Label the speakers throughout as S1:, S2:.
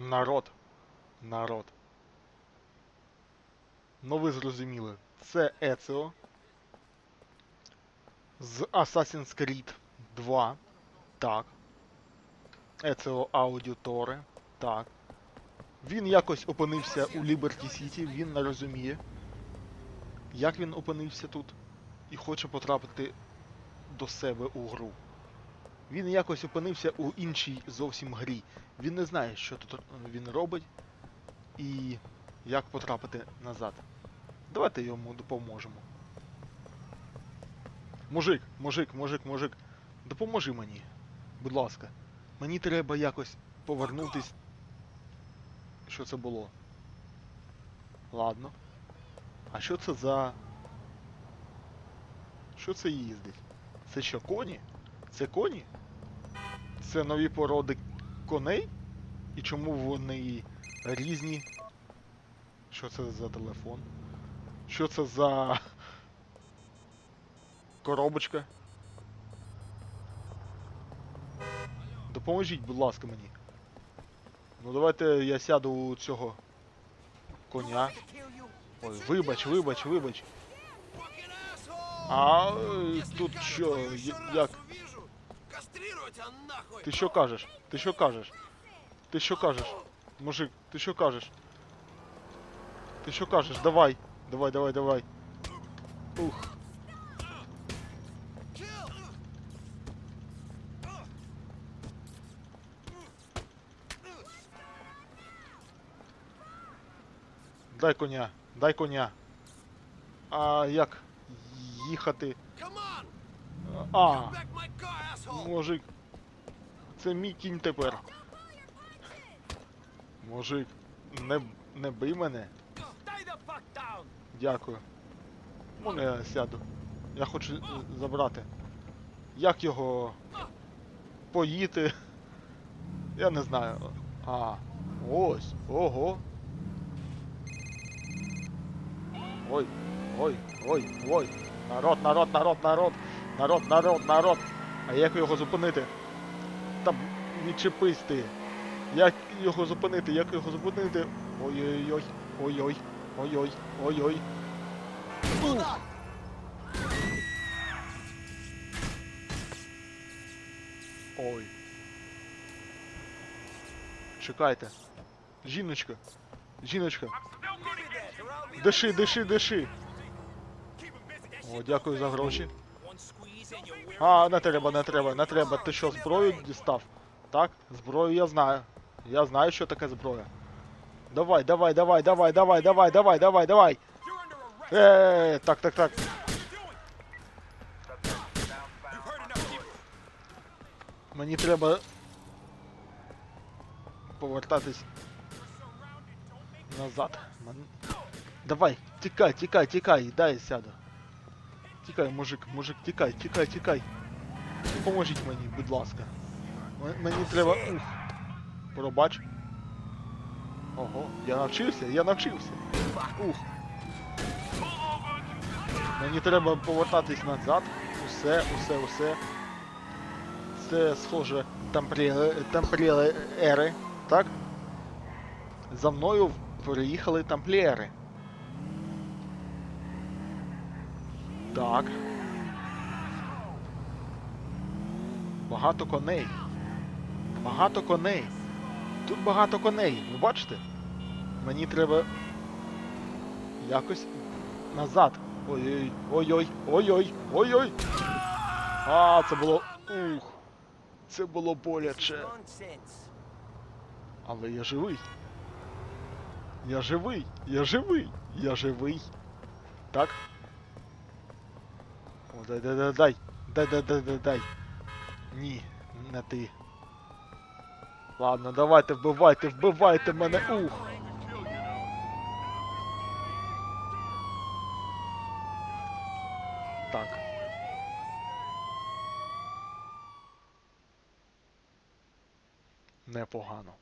S1: Народ. Народ. Ну ви зрозуміли. Це Еціо. З Assassin's Creed 2. Так. Еціо Аудіторе. Так. Він якось опинився у Liberty City, він не розуміє, як він опинився тут і хоче потрапити до себе у гру. Він якось опинився у іншій зовсім грі. Він не знає, що тут він робить і як потрапити назад. Давайте йому допоможемо. Мужик, мужик, мужик, мужик, допоможи мені. Будь ласка. Мені треба якось повернутись. Що це було? Ладно. А що це за. Що це їздить? Це що, коні? Це коні? Це нові породи коней? І чому вони різні? Що це за телефон? Що це за коробочка? Допоможіть, будь ласка, мені. Ну давайте я сяду у цього коня. Ой, вибач, вибач, вибач. А тут що? Як? Ти що кажеш? Ти що кажеш? Ти що кажеш? Мужик, ти що кажеш? Ти що кажеш? Давай. Давай, давай, давай. Ух. Дай коня, дай коня. А як їхати? А, Мужик. Це мій кінь тепер. Мужик, не, не бий мене. Дякую. Можна я сяду? Я хочу е, забрати. Як його поїти? Я не знаю. А, ось, ого. Ой, ой, ой, ой. Народ, народ, народ, народ. Народ, народ, народ. А як його зупинити? Та відчепись ти. Як його зупинити? Як його зупинити? Ой-ой-ой. Ой-ой. Ой-ой. Ой-ой. Ой. Чекайте. Жіночка. Жіночка. Диши, диши, диши. О, дякую за гроші. А, не треба, не треба, не треба. Ти що, зброю дістав? Так, зброю я знаю. Я знаю, що таке зброя. Давай, давай, давай, давай, давай, давай, давай, давай, давай. Е, так, так, так. Мені треба повертатись назад. Давай, тікай, тікай, тікай, дай сяду. Тікай, мужик, мужик, тікай, тікай, тікай. Поможіть мені, будь ласка. Мені треба. Ух. Пробач. Ого, я навчився, я навчився. Ух. Мені треба повертатись назад. Усе, усе, усе. Це схоже тампліери, тампліери, так? За мною приїхали тампліери. Так. Багато коней. Багато коней. Тут багато коней. Ви бачите? Мені треба якось назад. Ой-ой, ой-ой, ой-ой, ой-ой. А, це було. Ух. Це було боляче. Але я живий. Я живий, я живий, я живий. Так? О, дай, дай, дай, дай. Дай, дай, дай, дай, дай. Ні, не ти. Ладно, давайте, вбивайте, вбивайте мене. Ух. Так. Непогано.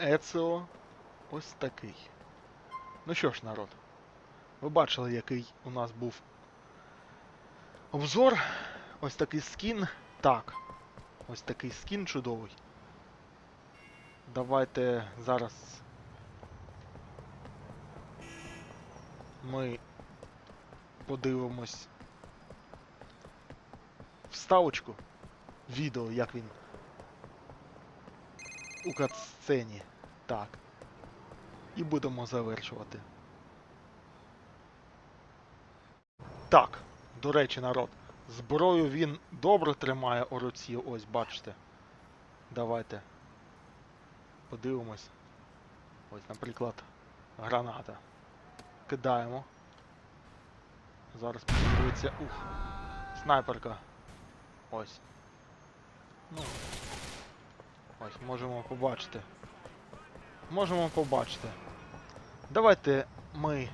S1: Еціо ось такий. Ну що ж, народ, ви бачили, який у нас був обзор. Ось такий скін. Так, Ось такий скін чудовий. Давайте зараз ми подивимось вставочку відео, як він у катсцені. Так. І будемо завершувати. Так, до речі, народ. Зброю він добре тримає у руці, ось бачите. Давайте подивимось. Ось, наприклад, граната. Кидаємо. Зараз подивиться. Ух. Снайперка. Ось. Ну. Ось, можемо побачити. Можемо побачити. Давайте ми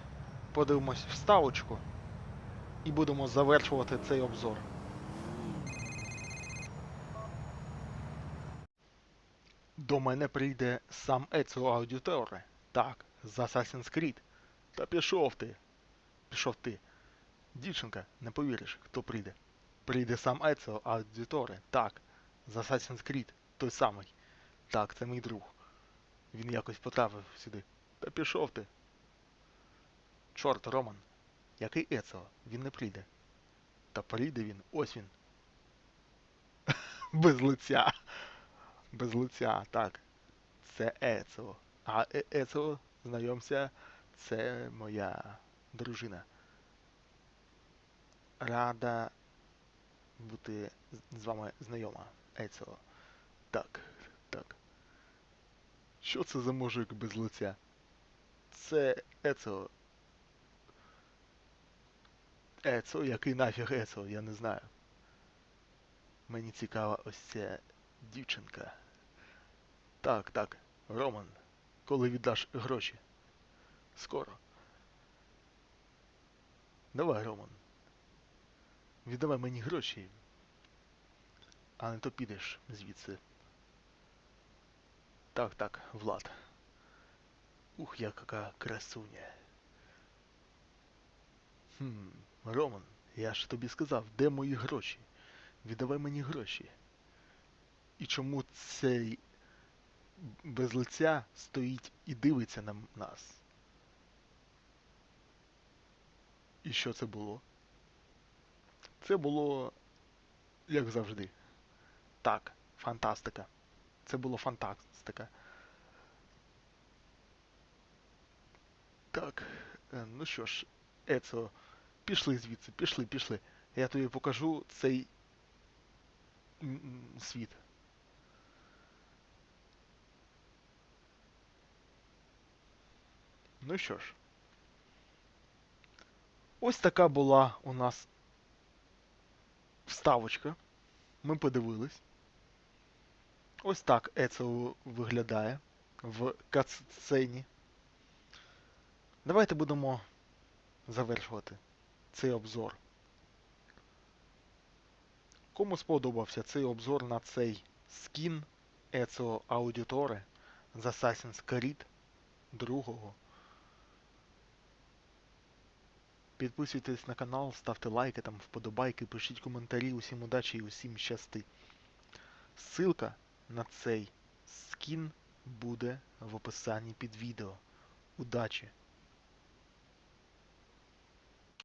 S1: подивимось вставочку і будемо завершувати цей обзор. До мене прийде сам Еціо Аудіторе. Так, з Assassin's Creed. Та пішов ти. Пішов ти. Дівчинка, не повіриш, хто прийде. Прийде сам Еціо Аудіторе. Так, з Assassin's Creed. Той самий. Так, це мій друг. Він якось потрапив сюди. Та пішов ти. Чорт, Роман. Який Еціо? Він не прийде. Та прийде він, ось він. Без лиця. Без лиця, так. Це Еціо. А Е- Еціо, знайомся, це моя дружина. Рада бути з- вами знайома, Еціо. Так, так. Що це за мужик без лиця? Це Еціо. Ецо, який нафіг Ецо, я не знаю. Мені цікава ось ця дівчинка. Так, так, Роман, коли віддаш гроші? Скоро. Давай, Роман. Віддавай мені гроші. А не то підеш звідси. Так, так, Влад. Ух, яка красуня. Хм, Роман, я ж тобі сказав, де мої гроші? Віддавай мені гроші. І чому цей без лиця стоїть і дивиться на нас? І що це було? Це було як завжди. Так, фантастика. Це було фантастика. Так, е, ну що ж, Ецо, пішли звідси, пішли, пішли. Я тобі покажу цей світ. Ну що ж. Ось така була у нас вставочка. Ми подивились. Ось так Ецо виглядає в катсцені. Давайте будемо завершувати цей обзор. Кому сподобався цей обзор на цей скін Ezio Auditore з Assassin's Creed 2. Підписуйтесь на канал, ставте лайки, там вподобайки, пишіть коментарі, усім удачі і усім щасти. Ссылка на цей скін буде в описанні під відео. Удачі!